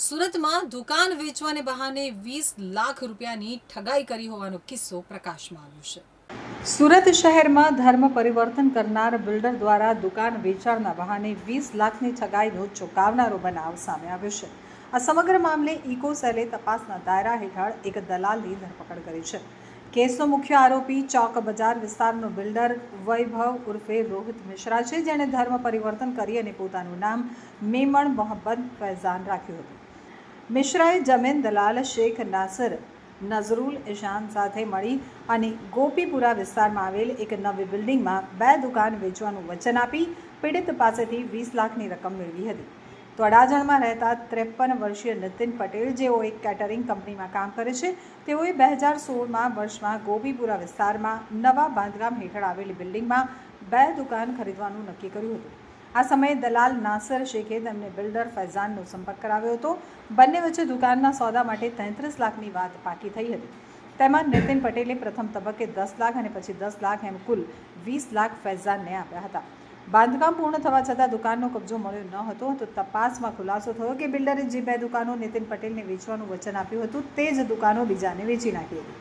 સુરતમાં દુકાન વેચવાને બહાને વીસ લાખ રૂપિયાની ઠગાઈ કરી હોવાનો કિસ્સો પ્રકાશમાં આવ્યો છે. સુરત શહેરમાં ધર્મ પરિવર્તન કરનાર બિલ્ડર દ્વારા દુકાન વેચાણના બહાને વીસ લાખની ઠગાઈનો ચોંકાવનારો બનાવ સામે આવ્યો છે. આ સમગ્ર મામલે ઇકો સેલે તપાસના દાયરા હેઠળ એક દલાલની ધરપકડ કરી છે. કેસનો મુખ્ય આરોપી ચોક બજાર વિસ્તારનો બિલ્ડર વૈભવ ઉર્ફે રોહિત મિશ્રા છે, જેણે ધર્મ પરિવર્તન કરી અને પોતાનું નામ મેમણ મોહબ્બત ફૈઝાન રાખ્યું હતું. મિશ્રાએ જમીન દલાલ શેખ નાસર નઝરુલ ઇશાન સાથે મળી અને ગોપીપુરા વિસ્તારમાં આવેલ એક નવી બિલ્ડિંગમાં બે દુકાન વેચવાનું વચન આપી પીડિત પાસેથી વીસ લાખની રકમ મેળવી હતી. તો અડાજણમાં રહેતા ત્રેપન વર્ષીય નીતિન પટેલ, જેઓ એક કેટરિંગ કંપનીમાં કામ કરે છે, તેઓએ બે હજાર સોળમાં વર્ષમાં ગોપીપુરા વિસ્તારમાં નવા બાંધકામ હેઠળ આવેલી બિલ્ડિંગમાં બે દુકાન ખરીદવાનું નક્કી કર્યું હતું. આ સમયે દલાલ નાસર શેખે તેમને બિલ્ડર ફૈઝાનનો સંપર્ક કરાવ્યો હતો. બંને વચ્ચે દુકાનના સોદા માટે તેત્રીસ લાખની વાત પાકી થઈ હતી. તેમાં નીતિન પટેલે પ્રથમ તબક્કે દસ લાખ અને પછી દસ લાખ એમ કુલ વીસ લાખ ફૈઝાનને આપ્યા હતા. બાંધકામ પૂર્ણ થવા છતાં દુકાનનો કબજો મળ્યો ન હતો તો તપાસમાં ખુલાસો થયો કે બિલ્ડરે જે બે દુકાનો નીતિન પટેલને વેચવાનું વચન આપ્યું હતું તે જ દુકાનો બીજાને વેચી નાખી હતી.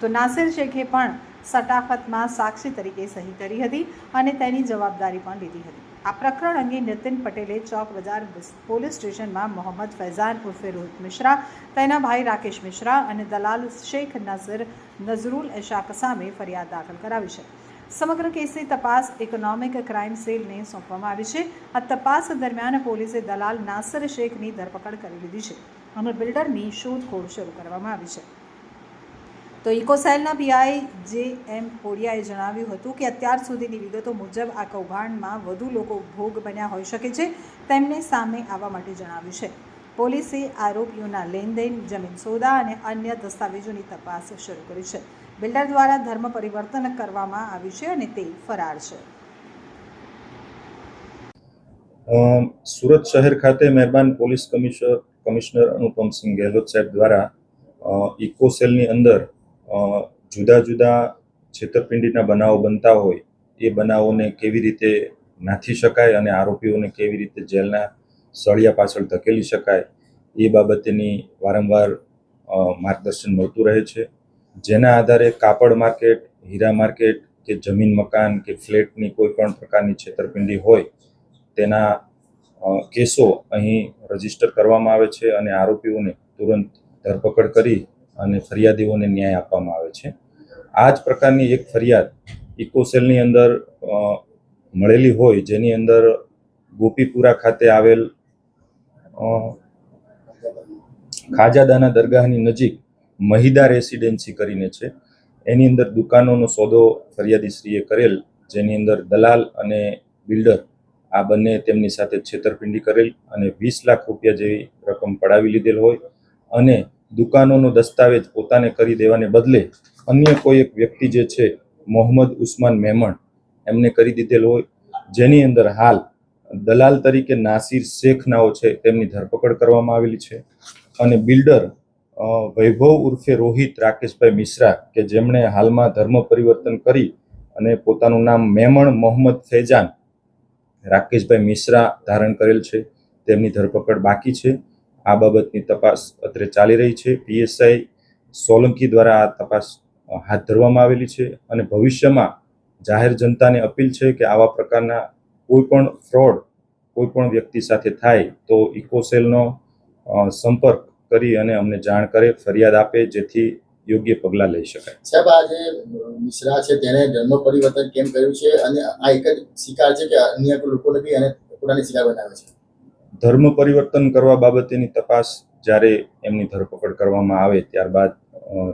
તો નાસિર શેખે પણ સટાફતમાં સાક્ષી તરીકે સહી કરી હતી અને તેની જવાબદારી પણ લીધી હતી. આ પ્રકરણ અંગે નીતિન પટેલે ચોક બજાર પોલીસ સ્ટેશનમાં મોહમ્મદ ફૈઝાન ઉર્ફે રોહિત મિશ્રા, તેના ભાઈ રાકેશ મિશ્રા અને દલાલ શેખ નાસિર નઝરુલ એશાક સામે ફરિયાદ દાખલ કરાવી છે. સમગ્ર કેસની તપાસ ઇકોનોમિક ક્રાઇમ સેલને સોંપવામાં આવી છે. આ તપાસ દરમિયાન પોલીસે દલાલ નાસર શેખની ધરપકડ કરી લીધી છે અને બિલ્ડરની શોધખોળ શરૂ કરવામાં આવી છે. તો ઇકોસેલના પીઆઈ જે એમ કોડિયાએ જણાવ્યું હતું કે અત્યાર સુધીની વિગતો મુજબ આ કૌભાંડમાં વધુ લોકો ભોગ બન્યા હોઈ શકે છે, તેમને સામે આવવા માટે જણાવ્યું છે. પોલીસે આરોપીઓના લેનદેન, જમીન સોદા અને અન્ય દસ્તાવેજોની તપાસ શરૂ કરી છે. બિલ્ડર દ્વારા ધર્મ પરિવર્તન કરવામાં આવ્યું છે અને તે ફરાર છે. સુરત શહેર ખાતે મહેરબાન police commissioner commissioner Anupamsinh Gehlot સાહેબ દ્વારા ઇકોસેલની ઇકો સેલની અંદર જુદા જુદા છેતરપિંડીના બનાવો બનતા હોય, એ બનાવોને કેવી રીતે નાથી શકાય અને આરોપીઓને કેવી રીતે જેલના સળિયા પાછળ ધકેલી શકાય, એ બાબતેની વારંવાર માર્ગદર્શન મળતું રહે છે. જેના આધારે કાપડ માર્કેટ, હીરા માર્કેટ કે જમીન મકાન કે ફ્લેટની કોઈ પણ પ્રકારની છેતરપિંડી હોય, તેના કેસો અહીં રજિસ્ટર કરવામાં આવે છે અને આરોપીઓને તુરંત ધરપકડ કરી અને ફરિયાદીઓને ન્યાય આપવામાં આવે છે. આ જ પ્રકારની એક ફરિયાદ ઇકોસેલની અંદર મળેલી હોય, જેની અંદર ગોપીપુરા ખાતે આવેલ ખાજાદાના દરગાહની નજીક મહિદા રેસિડેન્સી કરીને છે. એની અંદર દુકાનોનો સોદો ફરિયાદીશ્રીએ કરેલ, જેની અંદર દલાલ અને બિલ્ડર આ બંને તેમની સાથે છેતરપિંડી કરેલ અને વીસ લાખ રૂપિયા જેવી રકમ પડાવી લીધેલ હોય અને દુકાનોનો દસ્તાવેજ પોતાને કરી દેવાને બદલે અન્ય કોઈ એક વ્યક્તિ જે છે, મોહમ્મદ ઉસ્માન મેમણ, એમને કરી દીધેલ હોય. જેની અંદર હાલ દલાલ તરીકે નાસિર શેખ નાઓ છે, તેમની ધરપકડ કરવામાં આવેલી છે. અને બિલ્ડર વૈભવ ઉર્ફે રોહિત રાકેશભાઈ મિશ્રા, કે જેમણે હાલમાં ધર્મ પરિવર્તન કરી અને પોતાનું નામ મેમણ મોહમ્મદ ફૈજાન રાકેશભાઈ મિશ્રા ધારણ કરેલ છે. તેમની ધરપકડ બાકી છે. આ બાબતની તપાસ અત્રે ચાલી રહી છે. પીએસઆઈ સોલંકી દ્વારા આ તપાસ હાથ ધરવામાં આવેલી છે અને ભવિષ્યમાં જાહેર જનતાને અપીલ છે કે આવા પ્રકારના કોઈ પણ ફ્રોડ કોઈ પણ વ્યક્તિ સાથે થાય તો ઇકોસેલનો સંપર્ક કરી અને અમને જાણ કરે, ફરિયાદ આપે, જેથી યોગ્ય પગલાં લઈ શકાય. સાહેબ આ જે મિશ્રા છે તેને ધર્મ પરિવર્તન કેમ કર્યું છે? અને આ એક જ શિકાર છે કે અન્ય લોકોને બી અને પોતાની શિકાર બનાવે છે. ધર્મ પરિવર્તન કરવા બાબતેની તપાસ જ્યારે એમની ધરપકડ કરવામાં આવે ત્યારબાદ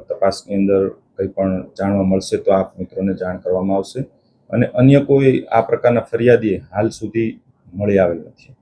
તપાસની અંદર કંઈ પણ જાણવા મળશે તો આપ મિત્રોને જાણ કરવામાં આવશે. અને અન્ય કોઈ આ પ્રકારના ફરિયાદી હાલ સુધી મળી આવેલ નથી.